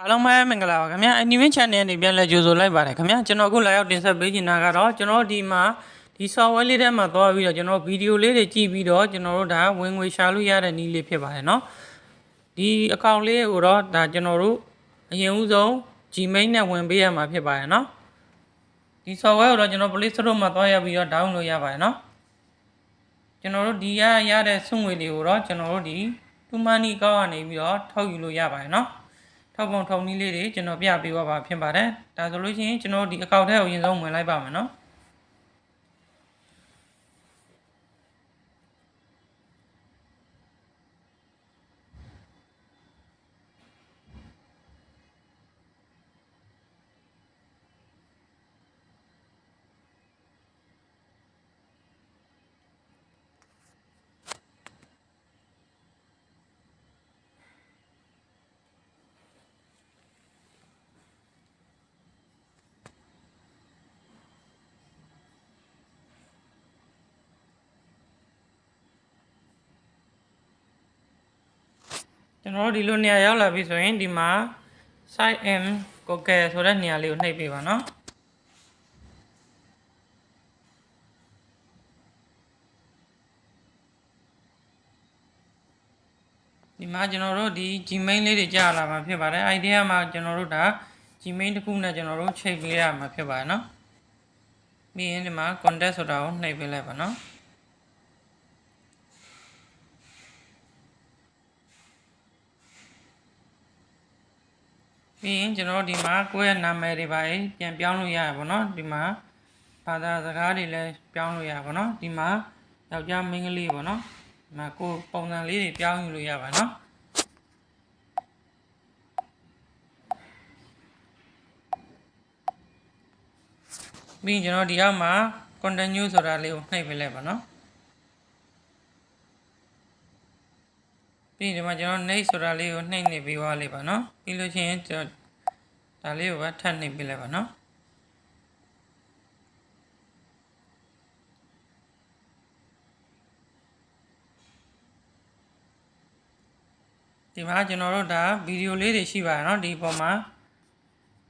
အားလုံးပဲမင်္ဂလာပါခင်ဗျာ Animation Channel နေပြန်လဲကြိုဆိုလိုက်ပါတယ်ခင်ဗျာကျွန်တော်အခုလာရောက်တင်ဆက်ပေးချင်တာကတော့ကျွန်တော်ဒီမှာဒီ software လေးထဲမှာသွားပြီးတော့ကျွန်တော်ဗီဒီယိုလေးတွေကြည့်ပြီးတော့ကျွန်တော်တို့ဒါဝင်ငွေရှာလို့ရတဲ့နည်းလေးဖြစ်ပါတယ်เนาะဒီအကောင့်လေးကိုတော့ဒါကျွန်တော်တို့အရင်ဦးဆုံး Gmail နဲ့ဝင်ပေးရမှာဖြစ်ပါတယ်เนาะဒီ software ကိုတော့ကျွန်တော် Play Store မှာသွားရပြီးတော့ download ရပါတယ်เนาะကျွန်တော်တို့ဒီရရတဲ့စွန့်ငွေတွေကိုတော့ကျွန်တော်တို့ဒီ Tumani ကောက်ကနေပြီးတော့ထုတ်ယူလို့ရပါတယ်เนาะ ထောက်ပုံထုံနည်းလေးတွေကျွန်တော်ပြပေးသွားပါဖြစ်ပါတယ်ဒါဆိုလို့ရှိရင်ကျွန်တော်ဒီအကောင့်ထဲကိုအရင်ဆုံးဝင်လိုက်ပါမယ်နော် ကျွန်တော်တို့ဒီလိုနေရာရောက်လာပြီဆိုရင်ဒီမှာ site m google ဆိုတဲ့နေရာလေးကိုနှိပ်ပေးပါနော်ဒီမှာကျွန်တော်တို့ဒီ Gmail လေးတွေကြာလာမှာဖြစ်ပါတယ်။ idea မှာကျွန်တော်တို့ဒါ Gmail တစ်ခုနဲ့ကျွန်တော်တို့ချိန်ပေးရမှာဖြစ်ပါတယ်နော်။ပြီးရင်ဒီမှာ contact ဆိုတာကိုနှိပ်ပေးလိုက်ပါနော်။ ပြီးရင်ကျွန်တော်တို့ဒီမှာကိုယ့်ရဲ့နာမည်တွေပါပြန်ပြောင်းလို့ရရပါတော့ဒီမှာဘာသာစကားတွေလည်းပြောင်းလို့ရပါတော့ဒီမှာယောက်ျားမိန်းကလေးပေါ့နော်ဒီမှာကိုယ်ပုံစံလေးတွေပြောင်းယူလို့ရပါနော်ပြီးရင်ကျွန်တော်ဒီအောက်မှာ continue ဆိုတာလေးကိုနှိပ်ပေးလိုက်ပါနော် ပြီးရင်ဒီမှာကျွန်တော် next ဆိုတာလေးကိုနှိပ်နေပြီးသွားလေးပါနော်ပြီးလို့ရှိရင်ကျွန်တော်ဒါလေးကိုပဲထပ်နှိပ်ပေးလိုက်ပါနော်ဒီမှာကျွန်တော်တို့ဒါဗီဒီယိုလေးတွေရှိပါတယ်เนาะဒီပေါ်မှာ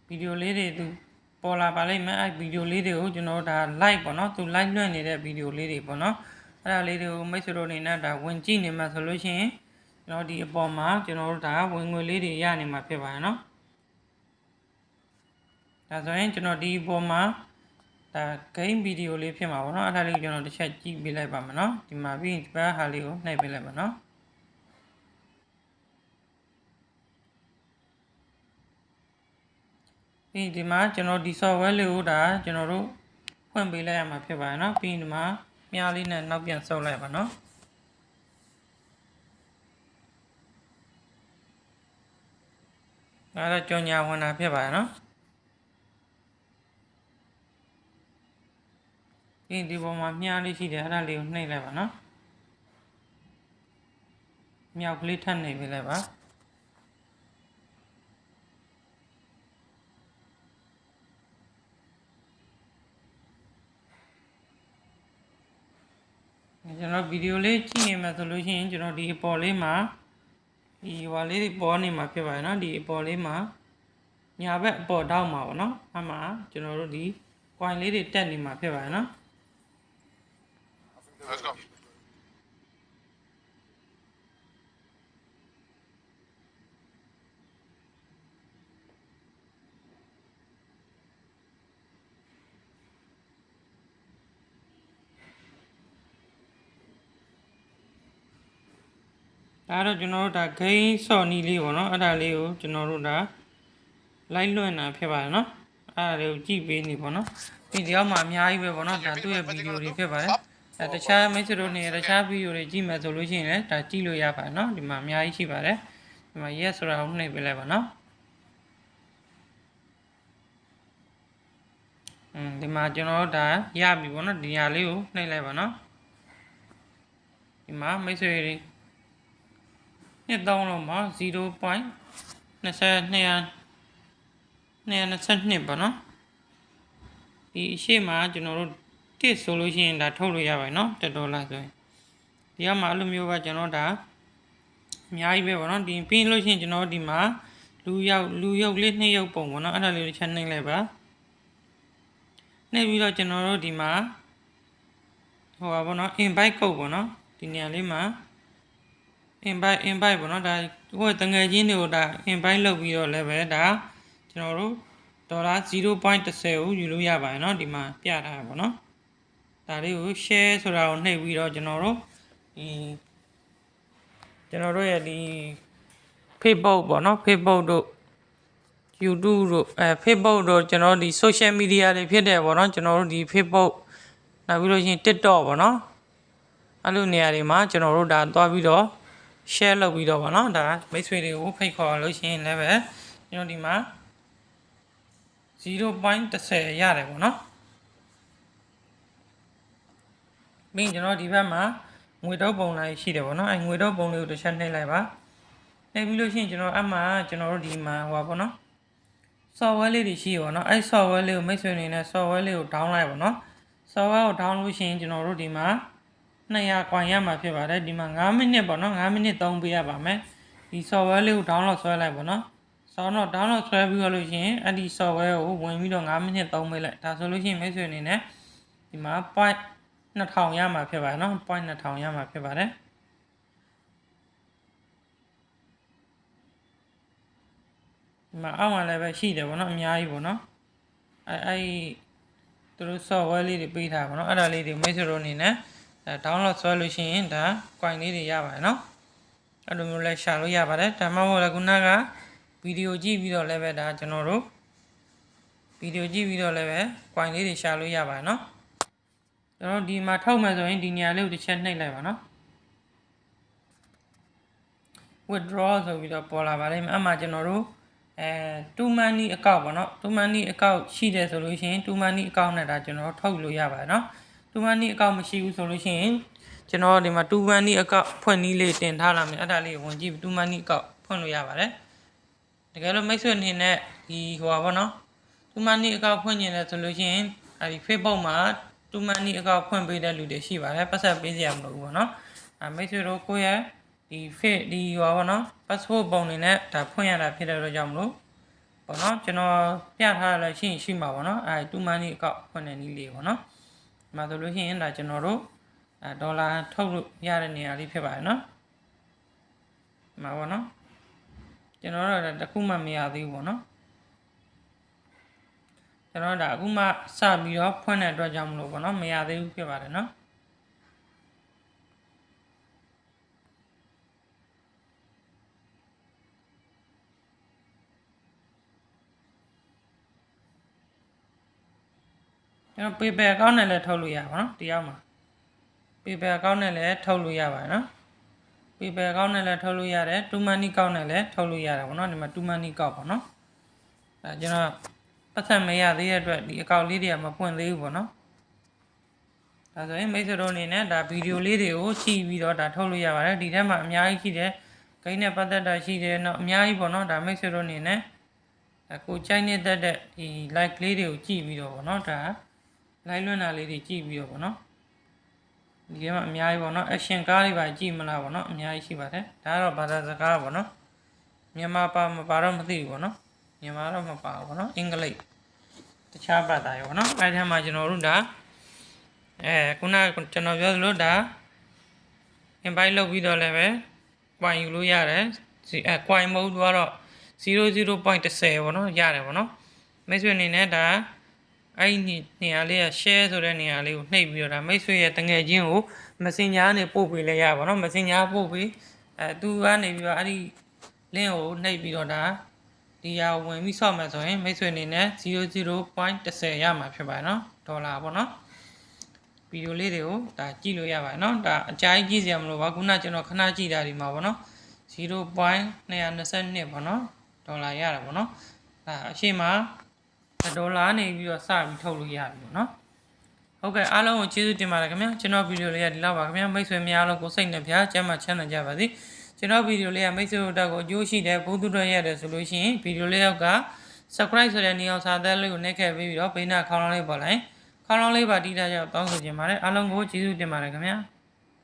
ဗီဒီယိုလေးတွေသူပေါ်လာပါလိမ့်မယ်အဲ့ဗီဒီယိုလေးတွေကိုကျွန်တော်တို့ဒါ live ပေါ့เนาะသူ live လွှင့်နေတဲ့ဗီဒီယိုလေးတွေပေါ့เนาะအဲ့ဒါလေးတွေကိုမိတ်ဆွေတို့အနေနဲ့ဒါဝင်ကြည့်နေမှာဆိုလို့ရှိရင် ကျွန်တော်ဒီအပေါ်မှာကျွန်တော်တို့ဒါဝင်ငွေလေးတွေရနေမှာဖြစ်ပါတယ်เနာะဒါဆိုရင်ကျွန်တော်ဒီအပေါ်မှာဒါ game video လေးဖြစ်မှာပေါ့เนาะအဲ့ဒါလေးကိုကျွန်တော်တစ်ချက်ကြည့်ပေးလိုက်ပါမယ်เนาะဒီမှာပြီးရင်ဒီဘက်ဟာလေးကိုနှိပ်ပေးလိုက်ပါเนาะပြီးဒီမှာကျွန်တော်ဒီ software လေးကိုဒါကျွန်တော်တို့ဖွင့်ပေးလိုက်ရမှာဖြစ်ပါတယ်เนาะပြီးဒီမှာမြားလေးနဲ့နောက်ပြန်ဆုပ်လိုက်ပါเนาะ ဒါတော့ကြော်ညာဝင်တာဖြစ်ပါတယ်နော်ဒီဒီပေါ်မှာမြားလေးရှိတယ်အဲ့ဒါလေးကိုနှိပ်လိုက်ပါနော်မြောက်ကလေးထပ်နှိပ်ပေးလိုက်ပါကျွန်တော်ဗီဒီယိုလေးကြည့်နေမှာဆိုလို့ရှိရင်ကျွန်တော်ဒီပေါ်လေးမှာ ဒီဟွာလေးတွေပေါ်နေမှာဖြစ်ပါတယ်เนาะဒီအပေါ်လေးမှာညာဘက်အပေါ်တောက်မှာပေါ့เนาะအမှကျွန်တော်တို့ဒီ coin လေးတွေတက်နေမှာဖြစ်ပါတယ်เนาะ Let's go. ဒါတော့ကျွန်တော်တို့ဒါ gain ဆော့နီးလေးပေါ့နော်အဲ့ဒါလေးကိုကျွန်တော်တို့ဒါ live လွှင့်တာဖြစ်ပါတယ်နော်အဲ့ဒါလေးကိုကြည့်ပေးနေပေါ့နော်ဒီတယောက်မှာအများကြီးပဲပေါ့နော်ဒါသူ့ရဲ့ဗီဒီယိုတွေဖြစ်ပါတယ်အဲတခြားမိတ်ဆွေတို့နေတခြားဗီဒီယိုတွေကြည့်မယ်ဆိုလို့ရှိရင်လည်းဒါကြည့်လို့ရပါတယ်နော်ဒီမှာအများကြီးရှိပါတယ်ဒီမှာ yes ဆိုတာကိုနှိပ်ပေးလိုက်ပါနော်อืมဒီမှာကျွန်တော်တို့ဒါရပြီပေါ့နော်ဒီညာလေးကိုနှိပ်လိုက်ပါနော်ဒီမှာမိတ်ဆွေတွေ နှစ်သုံးလုံးမှာ0.22 222ပေါ့နော်ဒီအရှိမကျွန်တော်တို့တစ်ဆိုလို့ရှိရင်ဒါထုတ်လို့ရပါတယ်နော်1ဒေါ်လာဆိုရင်ဒီကမှာအဲ့လိုမျိုးကကျွန်တော်ဒါအများကြီးပဲပေါ့နော်ဒီပြီးလို့ရှိရင်ကျွန်တော်ဒီမှာလူရောက်လူရောက်လေးနှစ်ရောက်ပုံပေါ့နော်အဲ့ဒါလေးတစ်ချက်နှိပ်လိုက်ပါနှိပ်ပြီးတော့ကျွန်တော်တို့ဒီမှာဟိုပါပေါ့နော် invite code ပေါ့နော်ဒီနေရာလေးမှာ invite invite ပေါ့နော်ဒါဟိုတငယ်ချင်းတွေကိုဒါ invite လုပ်ပြီးတော့လည်းပဲဒါကျွန်တော်တို့ဒေါ်လာ0.10ကိုယူလို့ရပါတယ်เนาะဒီမှာပြထားတာပေါ့နော်ဒါလေးကို share ဆိုတာကိုနှိပ်ပြီးတော့ကျွန်တော်တို့ဒီကျွန်တော်တို့ရဲ့ဒီ Facebook ပေါ့နော် Facebook တို့ YouTube တို့အဲ Facebook တို့ကျွန်တော်တို့ဒီ social media တွေဖြစ်တယ်ပေါ့နော်ကျွန်တော်တို့ဒီ Facebook နောက်ပြီးလို့ရှိရင် TikTok ပေါ့နော်အဲ့လိုနေရာတွေမှာကျွန်တော်တို့ဒါသွားပြီးတော့ share လုပ်ပြီးတော့ပေါ့နော်ဒါမိတ်ဆွေတွေကိုဖိတ်ခေါ်လို့ရှိရင်လည်းပဲကျွန်တော်ဒီမှာ0.10ရတယ်ပေါ့နော်ပြီးရင်ကျွန်တော်ဒီဘက်မှာငွေတော့ပုံလိုက်ရှိတယ်ပေါ့နော်အဲငွေတော့ပုံလေးကိုတစ်ချက်နှိပ်လိုက်ပါနှိပ်ပြီးလို့ရှိရင်ကျွန်တော်အမှကျွန်တော်တို့ဒီမှာဟိုပါပေါ့နော် software လေးတွေရှိရပါတော့အဲ software လေးကိုမိတ်ဆွေအနေနဲ့ software လေးကို down လိုက်ပါတော့ software ကို down လို့ရှိရင်ကျွန်တော်တို့ဒီမှာ 200 coin ရမှာဖြစ်ပါတယ်ဒီမှာ9မိနစ်ပေါ့နော်9မိနစ်သုံးပေးရပါမယ်ဒီ software လေးကို download ဆွဲလိုက်ပါတော့ဆောင်းတော့ download ဆွဲပြီးတော့လို့ရှိရင်အဲ့ဒီ software ကိုဝင်ပြီးတော့9မိနစ်သုံးပေးလိုက်ဒါဆိုလို့ရှိရင်မိတ်ဆွေအနေနဲ့ဒီမှာ point 2000ရမှာဖြစ်ပါတယ်နော် point 2000ရမှာဖြစ်ပါတယ်ဒီမှာအောက်မှာလည်းပဲရှိတယ်ဗောနော်အများကြီးဗောနော်အဲအဲသူတို့ software လေးတွေပေးထားဗောနော်အဲ့ဒါလေးတွေမိတ်ဆွေတို့အနေနဲ့ အဲ download ဆွဲလို့ရှိရင်ဒါ coin လေးတွေရပါတယ်နော်အဲ့လိုမျိုးလဲရှာလို့ရပါတယ်ဒါမှမဟုတ်လည်းခုနကဗီဒီယိုကြည့်ပြီးတော့လည်းပဲဒါကျွန်တော်တို့ဗီဒီယိုကြည့်ပြီးတော့လည်းပဲ coin လေးတွေရှာလို့ရပါတယ်နော်ကျွန်တော်ဒီမှာထောက်မယ်ဆိုရင်ဒီနေရာလေးကိုတစ်ချက်နှိပ်လိုက်ပါနော် withdraw ဆိုပြီးတော့ပေါ်လာပါလိမ့်မယ်အမှကျွန်တော်တို့အဲ2 money account ပေါ့နော်2 money account ရှိတယ်ဆိုလို့ရှိရင်2 money account နဲ့ဒါကျွန်တော်ထုတ်လို့ရပါတယ်နော် 2 money account မရှိဘူးဆိုလို့ရှိရင်ကျွန်တော်ဒီမှာ2 money account ဖွင့်နည်းလေးတင်ထားလာမယ်အဲ့ဒါလေးဝင်ကြည့်2 money account ဖွင့်လို့ရပါတယ်တကယ်လို့မိတ်ဆွေအနေနဲ့ဒီဟိုပါပေါ့နော်2 money account ဖွင့်နေတယ်ဆိုလို့ရှိရင်အဲဒီ Facebook မှာ2 money account ဖွင့်ပေးတဲ့လူတွေရှိပါတယ်ပတ်သက်ပေးစရာမလိုဘူးပေါ့နော်အဲမိတ်ဆွေတို့ကိုယ့်ရဲ့ဒီ fit ဒီဟောပါတော့ passport ပုံနေနဲ့ဒါဖွင့်ရတာဖြစ်တဲ့အတွက်ကြောင့်မလို့ပေါ့နော်ကျွန်တော်ပြထားရလဲရှိရင်ရှိမှာပေါ့နော်အဲ2 money account ဖွင့်တဲ့နည်းလေးပေါ့နော်ဒီ မှာဆိုလို့ရှိရင်ဒါကျွန်တော်တို့အဲဒေါ်လာထုတ်လို့ရတဲ့နေရာလေးဖြစ်ပါတယ်နော်ဒီမှာပေါ့နော်ကျွန်တော်တို့တခုမှမရသေးဘူးပေါ့နော်ကျွန်တော်ဒါအခုမှစပြီးတော့ဖွင့်တဲ့အတွက်ကြောင့်မလို့ပေါ့နော်မရသေးဘူးဖြစ်ပါတယ်နော် ကျွန်တော် PayPal account နဲ့လည်းထုတ်လို့ရပါတော့တရားမှာ PayPal account နဲ့လည်းထုတ်လို့ရပါတယ်နော် PayPal account နဲ့လည်းထုတ်လို့ရတယ်2 money account နဲ့လည်းထုတ်လို့ရတယ်ပေါ့နော်ဒီမှာ2 money account ပေါ့နော်အဲကျွန်တော်ပတ်သက်မရသေးတဲ့အတွက်ဒီ account လေးတွေကမပွင့်သေးဘူးပေါ့နော်ဒါဆိုရင်မိတ်ဆွေတို့အနေနဲ့ဒါဗီဒီယိုလေးတွေကိုကြည့်ပြီးတော့ဒါထုတ်လို့ရပါတယ်ဒီထဲမှာအများကြီးရှိတယ်ဂိမ်းနဲ့ပတ်သက်တာရှိတယ်နော်အများကြီးပေါ့နော်ဒါမိတ်ဆွေတို့အနေနဲ့ကိုကြိုက်နေတဲ့တဲ့ဒီ like လေးတွေကိုကြည့်ပြီးတော့ပေါ့နော်ဒါ live လွှင့်တာလေးတွေကြည့်ပြီးတော့ပေါ့နော်ဒီထဲမှာအများကြီးပေါ့နော် action ကားတွေပါကြည့်မလားပေါ့နော်အများကြီးရှိပါတယ်ဒါကတော့ဘာသာစကားပေါ့နော်မြန်မာပါမပါတော့မသိဘူးပေါ့နော်မြန်မာတော့မပါဘူးပေါ့နော်အင်္ဂလိပ်တခြားဘာသာရောပေါ့နော်အဲထဲမှာကျွန်တော်တို့ဒါအဲခုနကကျွန်တော်ပြောသလိုဒါ invite လုပ်ပြီးတော့လည်းပဲ coin ယူလို့ရတယ်အဲ coin mode ကတော့00.10ပေါ့နော်ရတယ်ပေါ့နော်မိတ်ဆွေအနေနဲ့ဒါ အဲ့ဒီနေရာလေးက share ဆိုတဲ့နေရာလေးကိုနှိပ်ပြီးတော့ဒါမိတ်ဆွေရဲ့တငယ်ချင်းကို messenger နဲ့ပို့ပေးလဲရပါတော့ messenger ပို့ပြီးအဲသူကနေပြီးတော့အဲ့ဒီ link ကိုနှိပ်ပြီးတော့ဒါဒီဟာဝင်ပြီးဆော့မယ်ဆိုရင်မိတ်ဆွေအနေနဲ့00.10ရမှာဖြစ်ပါတယ်နော်ဒေါ်လာပေါ့နော်ဗီဒီယိုလေးတွေကိုဒါကြည့်လို့ရပါတယ်နော်ဒါအကြိုက်ကြည့်စရာမလိုပါခုနကျွန်တော်ခဏကြည့်တာဒီမှာပေါ့နော်0.222ပေါ့နော်ဒေါ်လာရတာပေါ့နော်ဒါအရှိမ ဒေါ်လာနေပြီးတော့စပြီးထုတ်လို့ရပြီပေါ့နော်ဟုတ်ကဲ့အားလုံးကိုကျေးဇူးတင်ပါတယ်ခင်ဗျာကျွန်တော်ဗီဒီယိုလေးကဒီလောက်ပါခင်ဗျာမိတ်ဆွေများအားလုံးကိုစိတ်နဲ့ဗျာကျမ်းမှာချမ်းသာကြပါစေကျွန်တော်ဗီဒီယိုလေးကမိတ်ဆွေတို့တက်ကိုအကျိုးရှိတယ်ဘုသူတော်ရတယ်ဆိုလို့ရှိရင်ဗီဒီယိုလေးက subscribe ဆိုတဲ့နေအောင်စာသက်လေးကိုနှိပ်ခဲ့ပြီးတော့ဘေးနာခေါင်းလောင်းလေးပေါ်လိုက်ခေါင်းလောင်းလေးပါတီးထားကြတော့တောင်းဆိုချင်ပါတယ်အားလုံးကိုကျေးဇူးတင်ပါတယ်ခင်ဗျာ